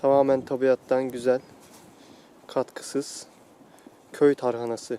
Tamamen tabiattan güzel, katkısız köy tarhanası.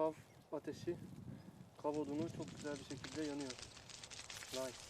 Kav ateşi, kav odunu çok güzel bir şekilde yanıyor. Nice.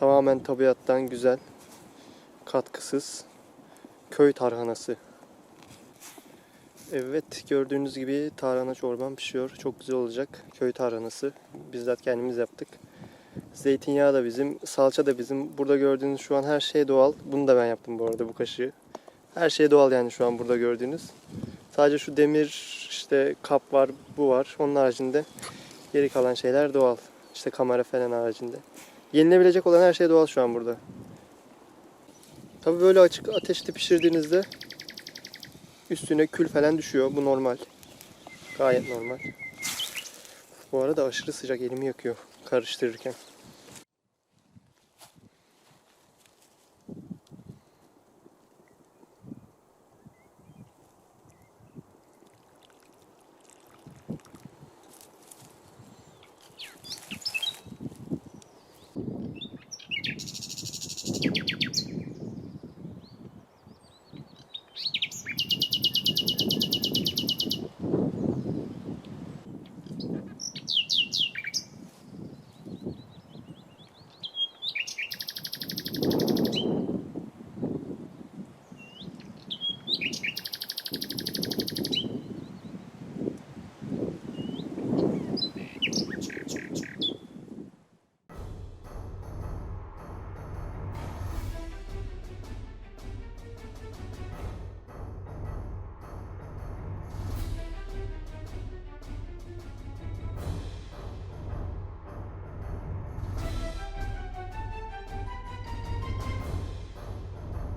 Tamamen tabiattan güzel, katkısız köy tarhanası. Evet gördüğünüz gibi tarhana çorbam pişiyor. Çok güzel olacak. Köy tarhanası. Bizzat kendimiz yaptık. Zeytinyağı da bizim, salça da bizim. Burada gördüğünüz şu an her şey doğal. Bunu da ben yaptım bu arada bu kaşığı. Her şey doğal yani şu an burada gördüğünüz. Sadece şu demir işte kap var, bu var. Onun haricinde geri kalan şeyler doğal. İşte kamera falan haricinde. Yenilebilecek olan her şey doğal şu an burada. Tabi böyle açık ateşte pişirdiğinizde üstüne kül falan düşüyor. Bu normal. Gayet normal. Bu arada aşırı sıcak elimi yakıyor karıştırırken.